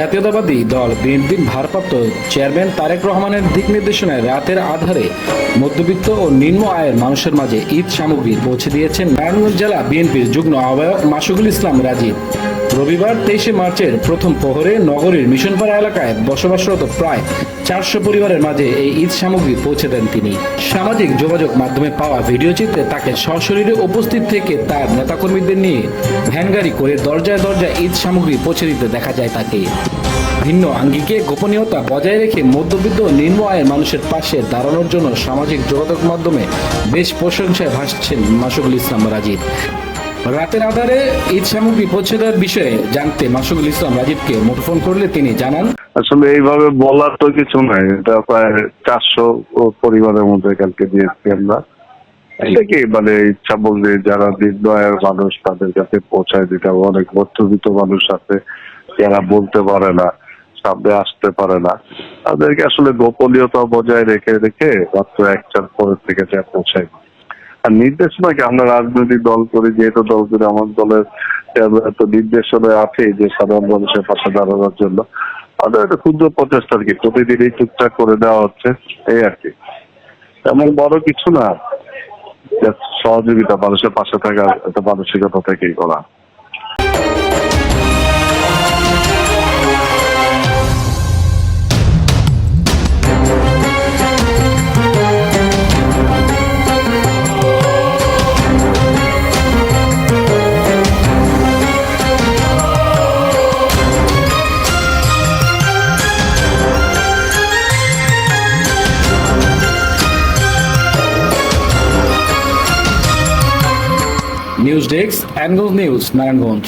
জাতীয়তাবাদী দল বিএনপির ভারপ্রাপ্ত চেয়ারম্যান তারেক রহমানের দিক নির্দেশনায় রাতের আধারে মধ্যবিত্ত ও নিম্ন আয়ের মানুষের মাঝে ঈদ সামগ্রী পৌঁছে দিয়েছেন নারায়ণগঞ্জ জেলা বিএনপির যুগ্ম আহ্বায়ক মাসুকুল ইসলাম রাজীব। রবিবার তেইশে মার্চের প্রথম প্রহরে নগরীর মিশনপাড়া এলাকায় বসবাসরত প্রায় চারশো পরিবারের মাঝে এই ঈদ সামগ্রী পৌঁছে দেন তিনি। সামাজিক যোগাযোগ মাধ্যমে পাওয়া ভিডিও চিত্রে তাকে সশরীরে উপস্থিত থেকে তার নেতাকর্মীদের নিয়ে ভ্যানগাড়ি করে দরজায় দরজায় ঈদ সামগ্রী পৌঁছে দিতে দেখা যায় তাকে। ভিন্ন আঙ্গিকে গোপনীয়তা বজায় রেখে মধ্যবিত্ত নিম্ন আয়ের মানুষের পাশে দাঁড়ানোর জন্য সামাজিক যোগাযোগ মাধ্যমে বেশ প্রশংসায় ভাসছেন মাসুকুল ইসলাম রাজীব। রাতের আধারে ঈদ সামগ্রী পৌঁছে দেওয়ার বিষয়ে জানতে মাসুকুল ইসলাম রাজীবকে মুঠোফোন করলে তিনি জানান আসলে এইভাবে বলার তো কিছু নাই। এটা প্রায় চারশো পরিবারের মধ্যে কালকে দিয়েছি আমরা। এটা কি? মানে ইচ্ছা বললে যারা নির্দয়ের মানুষ তাদের কাছে পৌঁছায় দিতে অনেক মধ্যবিত্ত মানুষ আছে যারা বলতে পারে না সামনে আসতে পারে না। তাদেরকে আসলে গোপনীয়তা বজায় রেখে রেখে মাত্র একটার পরের থেকে যা পৌঁছায় আর নির্দেশ না কি, আমরা রাজনৈতিক দল করি, যেহেতু দল করে, আমার দলের তো নির্দেশনা আছে যে সাধারণ মানুষের পাশে দাঁড়ানোর জন্য। আমাদের একটা ক্ষুদ্র প্রচেষ্টা আর কি, প্রতিদিনই টুকটাক করে দেওয়া হচ্ছে, এই আর কি। তেমন বড় কিছু না সহযোগিতা, মানুষের পাশে থাকা একটা মানসিকতা থেকেই করা। News desk angle news Narayanganj